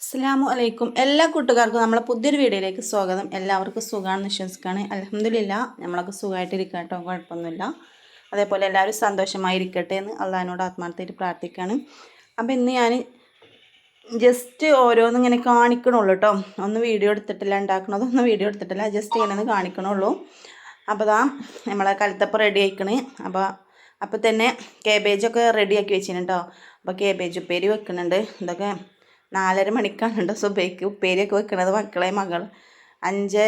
അസ്സാം വലൈക്കും എല്ലാ കൂട്ടുകാർക്കും നമ്മളെ പുതിയൊരു വീഡിയോയിലേക്ക് സ്വാഗതം. എല്ലാവർക്കും സുഖമാണെന്ന് വിശ്വസിക്കുകയാണ്. അലഹമില്ല നമ്മളൊക്കെ സുഖമായിട്ടിരിക്കുക കേട്ടോ. കുഴപ്പമൊന്നുമില്ല. അതേപോലെ എല്ലാവരും സന്തോഷമായിരിക്കട്ടെ എന്ന് അള്ളഹാനോട് ആത്മാർത്ഥമായിട്ട് പ്രാർത്ഥിക്കുകയാണ്. അപ്പോൾ ഇന്ന് ഞാൻ ജസ്റ്റ് ഓരോന്നും ഇങ്ങനെ കാണിക്കണുള്ളൂ കേട്ടോ. ഒന്ന് വീഡിയോ എടുത്തിട്ടില്ല ഉണ്ടാക്കണതൊന്നും വീഡിയോ എടുത്തിട്ടില്ല. ജസ്റ്റ് ഇങ്ങനെ ഒന്ന് കാണിക്കണുള്ളൂ. അപ്പോൾ ദാ നമ്മളെ കലത്തപ്പം റെഡി ആയിക്കണ്. അപ്പോൾ അപ്പോൾ തന്നെ കേബേജൊക്കെ റെഡിയാക്കി വെച്ചിട്ടുണ്ട് വെച്ചിട്ടുണ്ടോ അപ്പോൾ കേബേജ് ഉപ്പേരി വെക്കുന്നുണ്ട്. ഇതൊക്കെ നാലര മണിക്കാണ് കേട്ടോ സുബൈക്ക് ഉപ്പേരിയൊക്കെ വെക്കണത് മക്കളെ മകൾ അഞ്ച്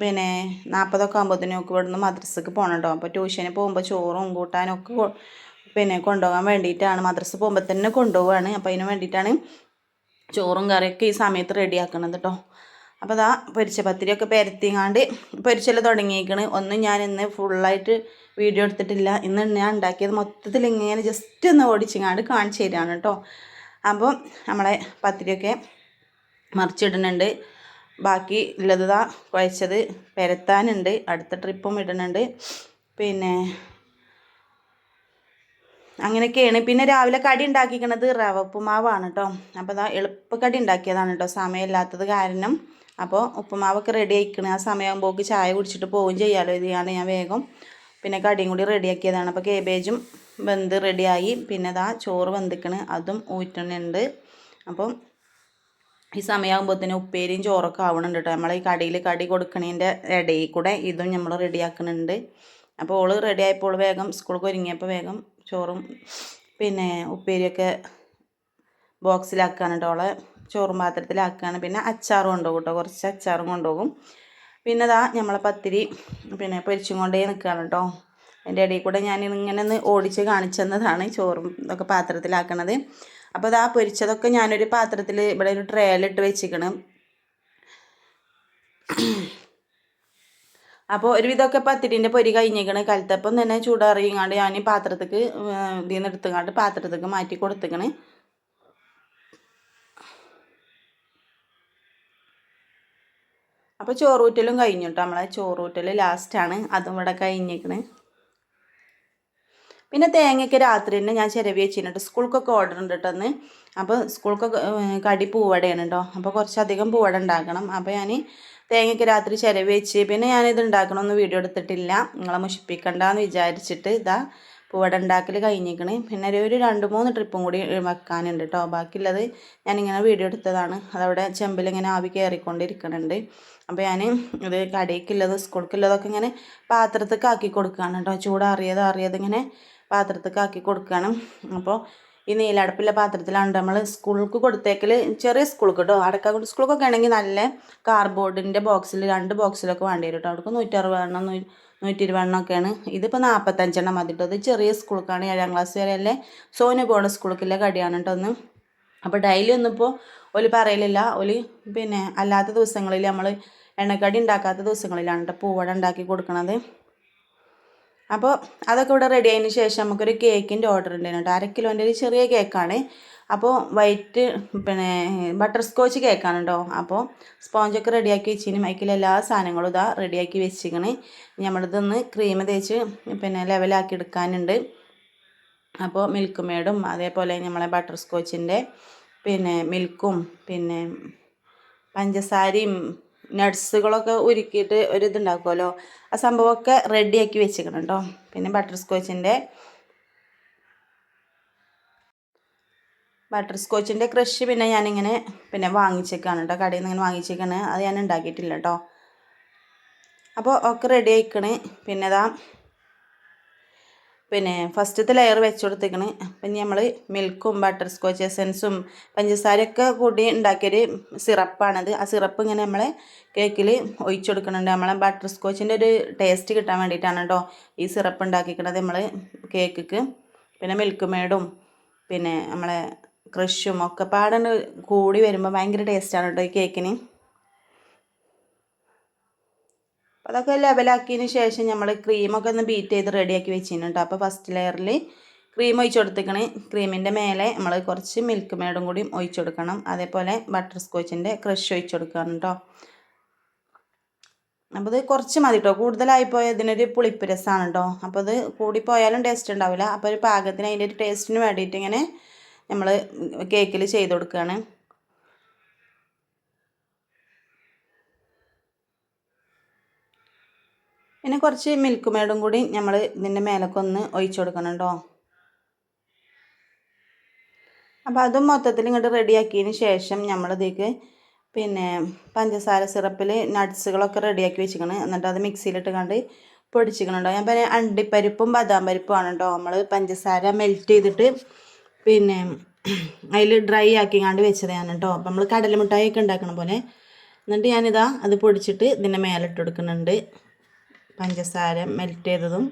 പിന്നെ നാൽപ്പതൊക്കെ ആകുമ്പോഴത്തേനും ഒക്കെ ഇവിടുന്ന് മദ്രസക്ക് പോകണം അപ്പോൾ ട്യൂഷന് പോകുമ്പോൾ ചോറും കൂട്ടാനും ഒക്കെ പിന്നെ കൊണ്ടുപോകാൻ വേണ്ടിയിട്ടാണ്. മദ്രസ പോകുമ്പോൾ തന്നെ കൊണ്ടുപോവാണ്. അപ്പോൾ അതിന് വേണ്ടിയിട്ടാണ് ചോറും കറിയൊക്കെ ഈ സമയത്ത് റെഡിയാക്കണത് കേട്ടോ അപ്പോൾ അതാ പൊരിച്ച പത്തിരിയൊക്കെ പെരത്തിങ്ങാണ്ട് പൊരിച്ചൽ തുടങ്ങിയേക്കണ്. ഒന്നും ഞാൻ ഇന്ന് ഫുള്ളായിട്ട് വീഡിയോ എടുത്തിട്ടില്ല. ഇന്ന് ഞാൻ ഉണ്ടാക്കിയത് മൊത്തത്തിൽ ഇങ്ങനെ ജസ്റ്റ് ഒന്ന് ഓടിച്ചിങ്ങാണ്ട് കാണിച്ചു തരികയാണ് കേട്ടോ അപ്പോൾ നമ്മളെ പത്തിരിയൊക്കെ മറിച്ചിടുന്നുണ്ട്. ബാക്കി ഉള്ളത് ഇതാ കുഴച്ചത് പരത്താനുണ്ട്. അടുത്ത ട്രിപ്പും ഇടുന്നുണ്ട്. പിന്നെ അങ്ങനെയൊക്കെയാണ്. പിന്നെ രാവിലെ കടി ഉണ്ടാക്കിക്കണത് റവ ഉപ്പുമാവാണ് കേട്ടോ. അപ്പോൾ അതാ എളുപ്പക്കടി ഉണ്ടാക്കിയതാണ് കേട്ടോ. സമയമില്ലാത്തത് കാരണം അപ്പോൾ ഉപ്പുമാവൊക്കെ റെഡി ആയിക്കണ്. ആ സമയമാകുമ്പോൾ ചായ കുടിച്ചിട്ട് പോവുകയും ചെയ്യാമല്ലോ ഇതാണ് ഞാൻ വേഗം പിന്നെ കടിയും കൂടി റെഡിയാക്കിയതാണ് അപ്പോൾ കേബേജും വെന്ത് റെഡിയായി. പിന്നെ അതാ ചോറ് വെന്തിക്കണ്. അതും ഊറ്റണുണ്ട്. അപ്പം ഈ സമയമാകുമ്പോഴത്തേനും ഉപ്പേരിയും ചോറൊക്കെ ആവണുണ്ട് കേട്ടോ നമ്മൾ ഈ കടിയിൽ കടി കൊടുക്കണതിന്റെ ഇടയിൽ കൂടെ ഇതും നമ്മൾ റെഡിയാക്കുന്നുണ്ട് അപ്പോൾ ഓൾ റെഡി ആയപ്പോൾ വേഗം സ്കൂൾക്ക് ഒരുങ്ങിയപ്പോൾ വേഗം ചോറും പിന്നെ ഉപ്പേരിയൊക്കെ ബോക്സിലാക്കാണ് കേട്ടോ ഓളെ ചോറും പാത്രത്തിലാക്കുകയാണ് പിന്നെ അച്ചാറും കൊണ്ടുപോകും കേട്ടോ കുറച്ച് അച്ചാറും കൊണ്ടുപോകും പിന്നെ ഇതാ നമ്മളെ പത്തിരി പിന്നെ പൊരിച്ചും കൊണ്ടേ നിൽക്കുകയാണ് കേട്ടോ അതിന്റെ ഇടയിൽ കൂടെ ഞാൻ ഇങ്ങനെ ഒന്ന് ഓടിച്ച് കാണിച്ചെന്നതാണ് ചോറും ഇതൊക്കെ പാത്രത്തിലാക്കണത്. അപ്പോൾ അത് ആ പൊരിച്ചതൊക്കെ ഞാനൊരു പാത്രത്തിൽ ഇവിടെ ഒരു ട്രേയിലിട്ട് വെച്ചിക്കണം അപ്പോൾ ഒരുവിധമൊക്കെ പത്തിരിന്റെ പൊരി കഴിഞ്ഞേക്കണ് കലത്തപ്പം തന്നെ ചൂടാറിയങ്ങാണ്ട് ഞാൻ പാത്രത്തേക്ക് ഇതിൽ നിന്ന് എടുത്തുങ്ങാണ്ട് പാത്രത്തേക്ക് മാറ്റി കൊടുത്തേക്കണ് അപ്പോൾ ചോറൂറ്റലും കഴിഞ്ഞു കേട്ടോ. നമ്മളെ ചോറൂറ്റൽ ലാസ്റ്റാണ് അതും ഇവിടെ കഴിഞ്ഞേക്കണ് പിന്നെ തേങ്ങയ്ക്ക് രാത്രി തന്നെ ഞാൻ ചിരവി വെച്ചിട്ടുണ്ട്. സ്കൂൾക്കൊക്കെ ഓർഡർ ഉണ്ട് കേട്ടോ അന്ന്. അപ്പോൾ സ്കൂൾക്കൊക്കെ കടി പൂവടയാണ് കേട്ടോ അപ്പോൾ കുറച്ചധികം പൂവട ഉണ്ടാക്കണം. അപ്പോൾ ഞാൻ തേങ്ങയ്ക്ക് രാത്രി ചിരവി വെച്ച് പിന്നെ ഞാനിത് ഉണ്ടാക്കണമെന്ന് വീഡിയോ എടുത്തിട്ടില്ല. നിങ്ങളെ മുഷിപ്പിക്കണ്ടെന്ന് വിചാരിച്ചിട്ട് ഇതാ പൂവട ഉണ്ടാക്കൽ കഴിഞ്ഞിരിക്കണേ പിന്നെ ഒരു- രണ്ട് മൂന്ന് ട്രിപ്പും കൂടി വെക്കാനുണ്ട് കേട്ടോ ബാക്കിയുള്ളത് ഞാനിങ്ങനെ വീഡിയോ എടുത്തതാണ്. അതവിടെ ചെമ്പിൽ ഇങ്ങനെ ആവി കയറിക്കൊണ്ടിരിക്കുന്നുണ്ട് അപ്പോൾ ഞാൻ ഇത് കടയ്ക്കുള്ളത് സ്കൂൾക്കുള്ളതൊക്കെ ഇങ്ങനെ പാത്രത്തേക്ക് ആക്കി കൊടുക്കുകയാണ് കേട്ടോ ചൂടാറിയത് അറിയത് ഇങ്ങനെ പാത്രത്തേക്ക് ആക്കി കൊടുക്കുകയാണ് അപ്പോൾ ഈ നീലടപ്പിലെ പാത്രത്തിലാണ് നമ്മൾ സ്കൂൾക്ക് കൊടുത്തേക്കൽ ചെറിയ സ്കൂൾക്ക് കേട്ടോ അടക്കാക്കുടി സ്കൂൾക്കൊക്കെ ആണെങ്കിൽ നല്ല കാർഡ്ബോർഡിന്റെ ബോക്സിൽ രണ്ട് ബോക്സിലൊക്കെ വേണ്ടി വരും കേട്ടോ അവർക്ക് നൂറ്ററുപത് എണ്ണം നൂറ്റി ഇരുപതെണ്ണമൊക്കെയാണ് ഇതിപ്പോൾ നാൽപ്പത്തഞ്ചെണ്ണം മതി കേട്ടോ ഇത് ചെറിയ സ്കൂൾക്കാണ്. ഏഴാം ക്ലാസ് വരെ അല്ലേ? സോനു പോണ സ്കൂൾക്കുള്ള കടിയാണ് കേട്ടോ ഒന്ന് അപ്പോൾ ഡെയിലി ഒന്നും ഇപ്പോൾ ഒരു പറയലില്ല. ഒരു പിന്നെ അല്ലാത്ത ദിവസങ്ങളിൽ നമ്മൾ എണ്ണക്കടി ഉണ്ടാക്കാത്ത ദിവസങ്ങളിലാണ് കേട്ടോ പൂവട ഉണ്ടാക്കി കൊടുക്കണത്. അപ്പോൾ അതൊക്കെ ഇവിടെ റെഡി ആയതിന് ശേഷം നമുക്കൊരു കേക്കിന്റെ ഓർഡർ ഉണ്ടായിരുന്നു കേട്ടോ അര കിലോന്റെ ഒരു ചെറിയ കേക്കാണ് അപ്പോൾ വൈറ്റ് പിന്നെ ബട്ടർ സ്കോച്ച് കേക്കാണ് കേട്ടോ അപ്പോൾ സ്പോഞ്ചൊക്കെ റെഡിയാക്കി വെച്ചിന്. മൈക്കിൽ എല്ലാ സാധനങ്ങളും ഇതാ റെഡിയാക്കി വെച്ചിരിക്കണ് നമ്മളിതൊന്ന് ക്രീം തേച്ച് പിന്നെ ലെവലാക്കി എടുക്കാനുണ്ട്. അപ്പോൾ മിൽക്ക് മേഡും അതേപോലെ നമ്മളെ ബട്ടർ സ്കോച്ചിന്റെ പിന്നെ മിൽക്കും പിന്നെ പഞ്ചസാരയും നട്ട്സുകളൊക്കെ ഉരുക്കിയിട്ട് ഒരു ഇതുണ്ടാക്കുമല്ലോ ആ സംഭവമൊക്കെ റെഡിയാക്കി വെച്ചിരിക്കണം കേട്ടോ. പിന്നെ ബട്ടർ സ്കോച്ചിന്റെ ബട്ടർ സ്കോച്ചിന്റെ ക്രഷ് പിന്നെ ഞാനിങ്ങനെ പിന്നെ വാങ്ങിച്ചേക്കാണ് കേട്ടോ. കടയിൽ നിന്ന് ഇങ്ങനെ വാങ്ങിച്ചേക്കാണ്. അത് ഞാൻ ഉണ്ടാക്കിയിട്ടില്ല കേട്ടോ. അപ്പോൾ ഒക്കെ റെഡി ആയിക്കണ്. പിന്നെ അതാ പിന്നെ ഫസ്റ്റത്തെ ലെയർ വെച്ച് കൊടുത്തേക്കണ്. പിന്നെ നമ്മൾ മിൽക്കും ബട്ടർ സ്കോച്ച് എസൻസും പഞ്ചസാരയൊക്കെ കൂടി ഉണ്ടാക്കിയൊരു സിറപ്പാണത്. ആ സിറപ്പ് ഇങ്ങനെ നമ്മളെ കേക്കിൽ ഒഴിച്ചു കൊടുക്കുന്നുണ്ട് നമ്മളെ ബട്ടർ സ്കോച്ചിന്റെ ഒരു ടേസ്റ്റ് കിട്ടാൻ വേണ്ടിയിട്ടാണ് കേട്ടോ ഈ സിറപ്പ് ഉണ്ടാക്കിക്കണത് നമ്മൾ കേക്കിക്ക് പിന്നെ മിൽക്ക് മേഡും പിന്നെ നമ്മളെ ക്രഷും ഒക്കെ പാടണ്ട് കൂടി വരുമ്പോൾ ഭയങ്കര ടേസ്റ്റാണ് കേട്ടോ ഈ കേക്കിന് അപ്പോൾ അതൊക്കെ ലെവലാക്കിയതിന് ശേഷം നമ്മൾ ക്രീമൊക്കെ ഒന്ന് ബീറ്റ് ചെയ്ത് റെഡിയാക്കി വെച്ചിരുന്നു കേട്ടോ അപ്പോൾ ഫസ്റ്റ് ലെയറിൽ ക്രീം ഒഴിച്ച് കൊടുത്തേക്കണേ. ക്രീമിന്റെ മേലെ നമ്മൾ കുറച്ച് മിൽക്ക് മേഡും കൂടി ഒഴിച്ചു കൊടുക്കണം. അതേപോലെ ബട്ടർ സ്കോച്ചിന്റെ ക്രഷ് ഒഴിച്ചു കൊടുക്കണം കേട്ടോ അപ്പോൾ ഇത് കുറച്ച് മതി കേട്ടോ കൂടുതലായി പോയാൽ ഇതിനൊരു പുളിപ്പ് രസമാണ് കേട്ടോ അപ്പോൾ ഇത് കൂടിപ്പോയാലും ടേസ്റ്റ് ഉണ്ടാവില്ല. അപ്പോൾ ഒരു പാകത്തിന് അതിന്റെ ഒരു ടേസ്റ്റിന് വേണ്ടിയിട്ട് ഇങ്ങനെ നമ്മൾ കേക്കിൽ ചെയ്ത് കൊടുക്കുകയാണ് പിന്നെ കുറച്ച് മിൽക്ക് മേഡും കൂടി നമ്മൾ ഇതിന്റെ മേലൊക്കെ ഒന്ന് ഒഴിച്ചു കൊടുക്കണം കേട്ടോ അപ്പോൾ അതും മൊത്തത്തിൽ ഇങ്ങോട്ട് റെഡിയാക്കിയതിന് ശേഷം നമ്മളിതേക്ക് പിന്നെ പഞ്ചസാര സിറപ്പിൽ നട്ട്സുകളൊക്കെ റെഡിയാക്കി വെച്ചിരിക്കണം. എന്നിട്ട് അത് മിക്സിയിലിട്ട് കണ്ട് പൊടിച്ചിക്കണുണ്ടോ ഞാൻ പറയാം അണ്ടിപ്പരിപ്പും ബദാം പരിപ്പും ആണ് കേട്ടോ നമ്മൾ പഞ്ചസാര മെൽറ്റ് ചെയ്തിട്ട് പിന്നെ അതിൽ ഡ്രൈ ആക്കി കണ്ട് വെച്ചതാണ് കേട്ടോ അപ്പോൾ നമ്മൾ കടലമിഠായി ഒക്കെ ഉണ്ടാക്കണ പോലെ. എന്നിട്ട് ഞാനിതാ അത് പൊടിച്ചിട്ട് ഇതിന്റെ മേലിട്ട് കൊടുക്കുന്നുണ്ട്. പഞ്ചസാര മെൽറ്റ് ചെയ്തതും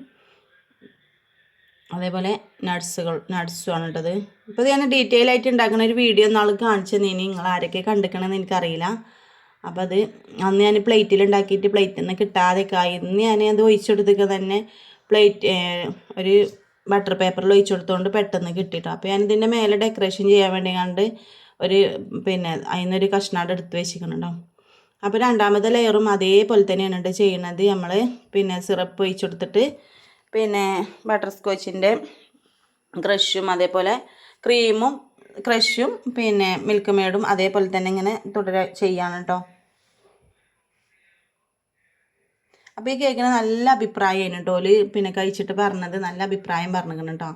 അതേപോലെ നട്ട്സുകൾ നട്ട്സും ആണ് കേട്ടത് ഇപ്പോൾ ഞാൻ ഡീറ്റെയിൽ ആയിട്ട് ഉണ്ടാക്കുന്ന ഒരു വീഡിയോ നാൾ കാണിച്ചു തന്നെ നിങ്ങൾ ആരൊക്കെ കണ്ടിക്കണമെന്ന് എനിക്കറിയില്ല. അപ്പോൾ അത് അന്ന് ഞാൻ പ്ലേറ്റിൽ ഉണ്ടാക്കിയിട്ട് പ്ലേറ്റിൽ നിന്ന് കിട്ടാതെ ആയി. ഇന്ന് ഞാൻ അത് ഒഴിച്ചെടുത്തൊക്കെ തന്നെ പ്ലേറ്റ് ഒരു ബട്ടർ പേപ്പറിൽ ഒഴിച്ചു പെട്ടെന്ന് കിട്ടിട്ടോ. അപ്പോൾ ഞാൻ ഇതിന്റെ മേലെ ഡെക്കറേഷൻ ചെയ്യാൻ വേണ്ടി കണ്ട് ഒരു പിന്നെ അതിൽ നിന്നൊരു കഷ്ണാട് എടുത്ത് വെച്ചിരിക്കണുണ്ടോ അപ്പോൾ രണ്ടാമത്തെ ലെയറും അതേപോലെ തന്നെയാണ് കേട്ടോ ചെയ്യുന്നത് നമ്മൾ പിന്നെ സിറപ്പ് ഒഴിച്ചു കൊടുത്തിട്ട് പിന്നെ ബട്ടർ സ്കോച്ചിന്റെ ക്രഷും അതേപോലെ ക്രീമും ക്രഷും പിന്നെ മിൽക്ക് മേഡും അതേപോലെ തന്നെ ഇങ്ങനെ തുടരെ ചെയ്യാണ് കേട്ടോ. അപ്പോൾ ഈ കേക്കിന് നല്ല അഭിപ്രായമായിരുന്നു കേട്ടോ ഓൽ പിന്നെ കഴിച്ചിട്ട് പറഞ്ഞത്. നല്ല അഭിപ്രായം പറഞ്ഞു കേട്ടോ.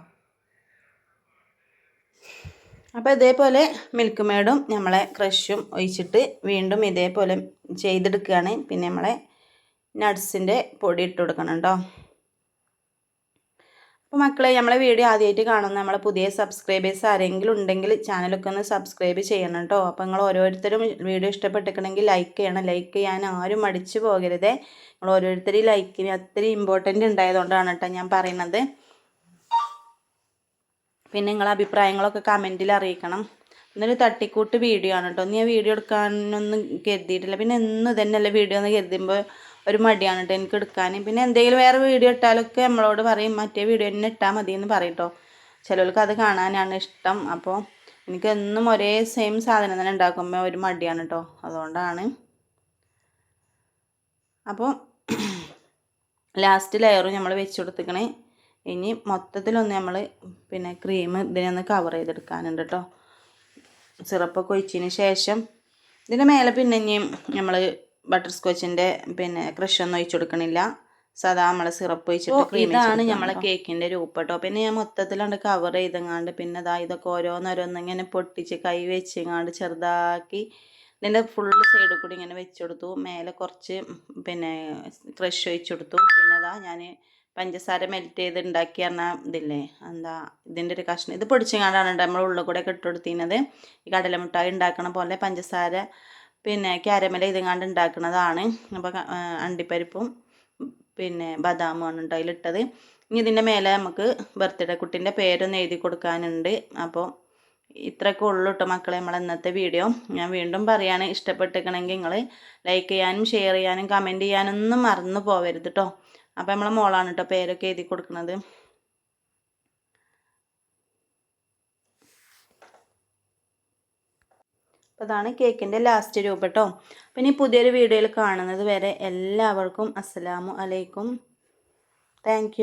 അപ്പോൾ ഇതേപോലെ മിൽക്ക് മേഡും നമ്മളെ ക്രഷും ഒഴിച്ചിട്ട് വീണ്ടും ഇതേപോലെ ചെയ്തെടുക്കുകയാണ്. പിന്നെ നമ്മളെ നട്ട്സിന്റെ പൊടി ഇട്ട് കൊടുക്കണം കേട്ടോ. അപ്പോൾ മക്കളെ നമ്മളെ വീഡിയോ ആദ്യമായിട്ട് കാണുന്ന നമ്മളെ പുതിയ സബ്സ്ക്രൈബേഴ്സ് ആരെങ്കിലും ഉണ്ടെങ്കിൽ ചാനലൊക്കെ ഒന്ന് സബ്സ്ക്രൈബ് ചെയ്യണം കേട്ടോ. അപ്പോൾ നിങ്ങൾ ഓരോരുത്തരും വീഡിയോ ഇഷ്ടപ്പെട്ടിട്ടുണ്ടെങ്കിൽ ലൈക്ക് ചെയ്യണം. ലൈക്ക് ചെയ്യാൻ ആരും മടിച്ചു പോകരുതേ. നിങ്ങൾ ഓരോരുത്തരും ലൈക്കിന് അത്രയും ഇമ്പോർട്ടന്റ് ഉണ്ടായതുകൊണ്ടാണ് കേട്ടോ ഞാൻ പറയുന്നത്. പിന്നെ നിങ്ങളെ അഭിപ്രായങ്ങളൊക്കെ കമന്റിൽ അറിയിക്കണം. ഇന്നൊരു തട്ടിക്കൂട്ട് വീഡിയോ ആണ് കേട്ടോ ഞാൻ വീഡിയോ എടുക്കാനൊന്നും കരുതിയിട്ടില്ല. പിന്നെ ഇന്ന് ഇതന്നെയല്ലേ വീഡിയോ എന്ന് കരുതുമ്പോൾ ഒരു മടിയാണ് കേട്ടോ എനിക്ക് എടുക്കാൻ പിന്നെ എന്തെങ്കിലും വേറെ വീഡിയോ ഇട്ടാലൊക്കെ നമ്മളോട് പറയും മറ്റേ വീഡിയോ തന്നെ ഇട്ടാൽ മതി എന്ന് പറയും കേട്ടോ ചിലർക്ക് അത് കാണാനാണ് ഇഷ്ടം. അപ്പോൾ എനിക്ക് എന്നും ഒരേ സെയിം സാധനം തന്നെ ഉണ്ടാക്കുമ്പോൾ ഒരു മടിയാണ് കേട്ടോ അതുകൊണ്ടാണ്. അപ്പോൾ ലാസ്റ്റ് ലെയറും നമ്മൾ വെച്ച് കൊടുത്തിക്കണേ. ഇനി മൊത്തത്തിലൊന്ന് നമ്മൾ പിന്നെ ക്രീം ഇതിനെ ഒന്ന് കവർ ചെയ്തെടുക്കാനുണ്ട് കേട്ടോ സിറപ്പൊക്കെ ഒഴിച്ചതിന് ശേഷം ഇതിന്റെ മേലെ പിന്നെ ഇനിയും നമ്മൾ ബട്ടർ സ്കോച്ചിന്റെ പിന്നെ ക്രഷ് ഒന്നും ഒഴിച്ചു കൊടുക്കണില്ല. സാധാ നമ്മൾ സിറപ്പ് ഒഴിച്ചിട്ട് ഇതാണ് നമ്മളെ കേക്കിന്റെ രൂപം കേട്ടോ പിന്നെ ഞാൻ മൊത്തത്തിലാണ്ട് കവർ ചെയ്തെങ്ങാണ്ട് പിന്നെ അതാ ഇതൊക്കെ ഓരോന്നോരോന്ന് ഇങ്ങനെ പൊട്ടിച്ച് കൈ വെച്ചെങ്ങാണ്ട് ചെറുതാക്കി ഇതിന്റെ ഫുള്ള് സൈഡിൽ കൂടി ഇങ്ങനെ വെച്ചു കൊടുത്തു. മേലെ കുറച്ച് പിന്നെ ക്രഷ് ഒഴിച്ചു കൊടുത്തു. പിന്നെ അതാ ഞാൻ പഞ്ചസാര മെൽറ്റ് ചെയ്ത് ഉണ്ടാക്കി പറഞ്ഞാൽ ഇതില്ലേ? എന്താ ഇതിന്റെ ഒരു കഷ്ണം. ഇത് പൊടിച്ചങ്ങാണ്ടാണ് നമ്മൾ ഉള്ളിൽ കൂടെ ഒക്കെ ഈ കടലമുട്ടായി ഉണ്ടാക്കണ പോലെ പഞ്ചസാര പിന്നെ ക്യാരമല ഇതെങ്ങാണ്ട് ഉണ്ടാക്കുന്നതാണ് അപ്പോൾ അണ്ടിപ്പരിപ്പും പിന്നെ ബദാമുമാണ് കേട്ടോ അതിലിട്ടത്. ഇനി ഇതിന്റെ മേലെ നമുക്ക് ബർത്ത്ഡേ കുട്ടീന്റെ പേരൊന്ന് എഴുതി കൊടുക്കാനുണ്ട്. അപ്പോൾ ഇത്രയൊക്കെ ഉള്ളൂ കേട്ടോ മക്കളെ നമ്മൾ ഇന്നത്തെ വീഡിയോ. ഞാൻ വീണ്ടും പറയുകയാണ് ഇഷ്ടപ്പെട്ടിരിക്കണമെങ്കിൽ നിങ്ങൾ ലൈക്ക് ചെയ്യാനും ഷെയർ ചെയ്യാനും കമന്റ് ചെയ്യാനൊന്നും മറന്നു പോവരുത് കേട്ടോ അപ്പോൾ നമ്മളെ മോളാണ് കേട്ടോ പേരൊക്കെ എഴുതി കൊടുക്കുന്നത് അപ്പോൾ അതാണ് കേക്കിന്റെ ലാസ്റ്റ് രൂപ കേട്ടോ പിന്നെ ഈ പുതിയൊരു വീഡിയോയിൽ കാണുന്നത് വരെ എല്ലാവർക്കും അസ്സലാമു അലൈക്കും. താങ്ക്